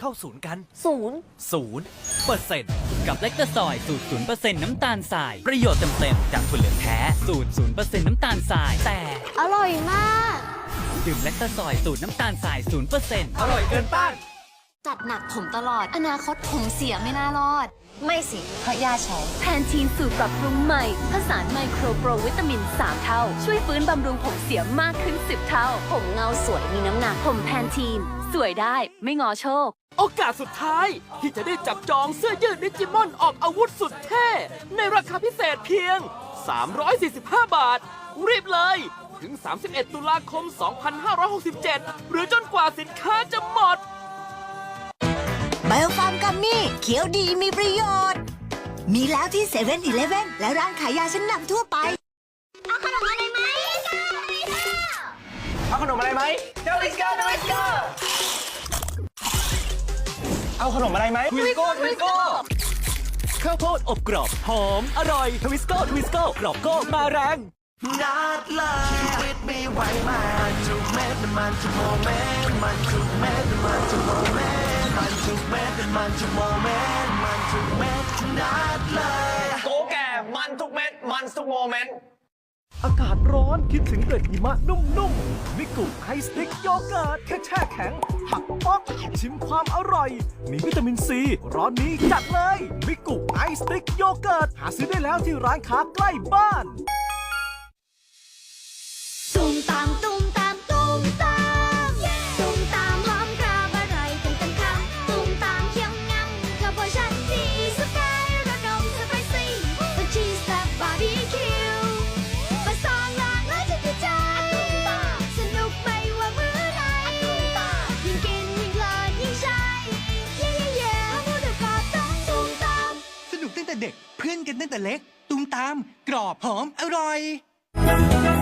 เข้าศูนย์กัน ศูนย์ศูนย์เปอร์เซ็นต์กับเล็กตะซอยสูตร0%น้ำตาลทราย ประโยชน์เต็มๆจากถั่วเหลืองแท้สูตร0%น้ำตาลทราย แต่อร่อยมาก ดื่มเล็กตะซอยสูตรน้ำตาลทราย0%อร่อยเกินต้านจัดหนักผมตลอด อนาคตผมเสียไม่น่ารอด ไม่สิ เพราะย่าใช้แพนทีนสูตรปรับปรุงใหม่ ผสานไมโครโปรวิตามิน 3 เท่า ช่วยฟื้นบำรุงผมเสียมากขึ้น 10 เท่า ผมเงาสวยมีน้ำหนักผมแพนทีน สวยได้ไม่งอโชค โอกาสสุดท้ายที่จะได้จับจองเสื้อยืดดิจิมอนออกอาวุธสุดเท่ ในราคาพิเศษเพียง 345 บาท รีบเลย ถึง 31 ตุลาคม 2567 หรือจนกว่าสินค้าจะหมด ไบโอฟาร์มกัมมี่เขียวดีมีประโยชน์ มีแล้วที่เซเว่นอีเลฟเว่นและร้านขายยาชั้นนำทั่วไป เอาขนมอะไรไหม เจ้าลิสเกอร์เจ้าลิสเกอร์เอาขนมอะไรไหมทวิโก้ทวิโก้ข้าวโพดอบกรอบ หอม อร่อย ทวิสโก้ทวิสโก้กรอบโก้มาแรงนัดเลยชีวิตมีไว้มันทุกเม็ดมันทุกโมเมนต์มันทุกเม็ดมันทุกโมเมนต์มันทุกเม็ดมันทุกโมเมนต์มันทุกเม็ดนัดเลยโกแก่มันทุกเม็ดมันทุกโมเมนต์ อากาศร้อนคิดถึงเกล็ดหิมะนุ่มๆมิกุไอสติ๊กโยเกิร์ตแค่แช่แข็ง หักป๊อกชิมความอร่อย มีวิตามินซี ร้อนนี้จัดเลย มิกุไอสติ๊กโยเกิร์ต หาซื้อได้แล้วที่ร้านค้าใกล้บ้านตุ้มตา แต่เด็ก เพื่อนกันตั้งแต่เล็ก ตุ้มตาม กรอบหอมอร่อย